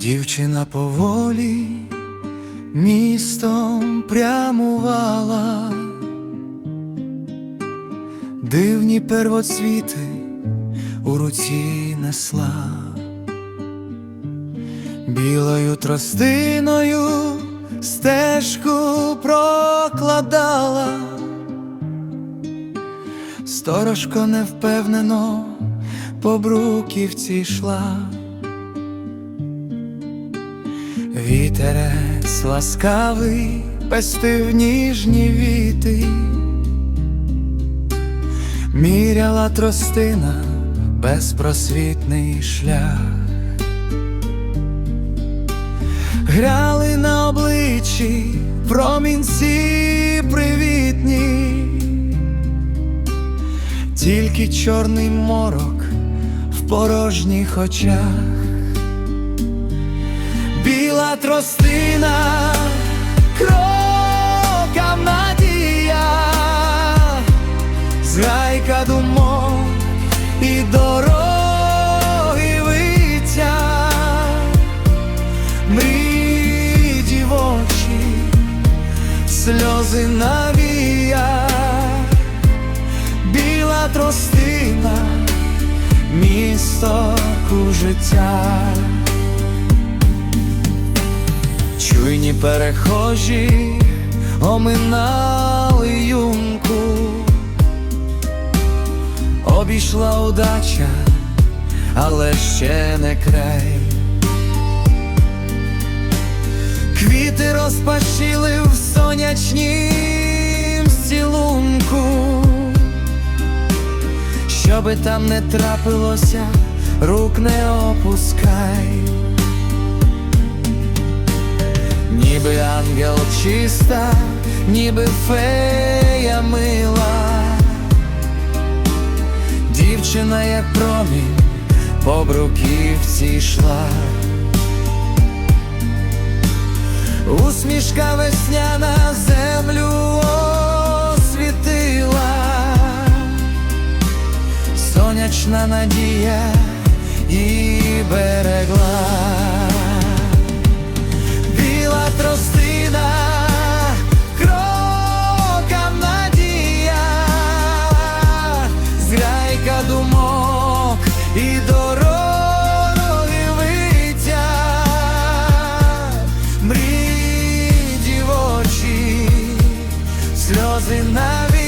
Дівчина поволі містом прямувала, дивні первоцвіти у руці несла, білою тростиною стежку прокладала, сторожко невпевнено по бруківці йшла. Вітерець ласкавий пестив ніжні віти, міряла тростина безпросвітний шлях, гряли на обличчі промінці привітні, тільки чорний морок в порожніх очах біла тростина, крокам надія, згайка думок і дороги виття, мрій дівочі, сльози навія, біла тростина, місто життя. Перехожі оминали юнку, обійшла удача, але ще не край. Квіти розпашіли в сонячнім стілунку, щоби там не трапилося, рук не опускай. Ніби ангел чиста, ніби фея мила, дівчина, як промінь, по бруківці йшла, усмішка весняна землю освітила, сонячна надія і берегла I've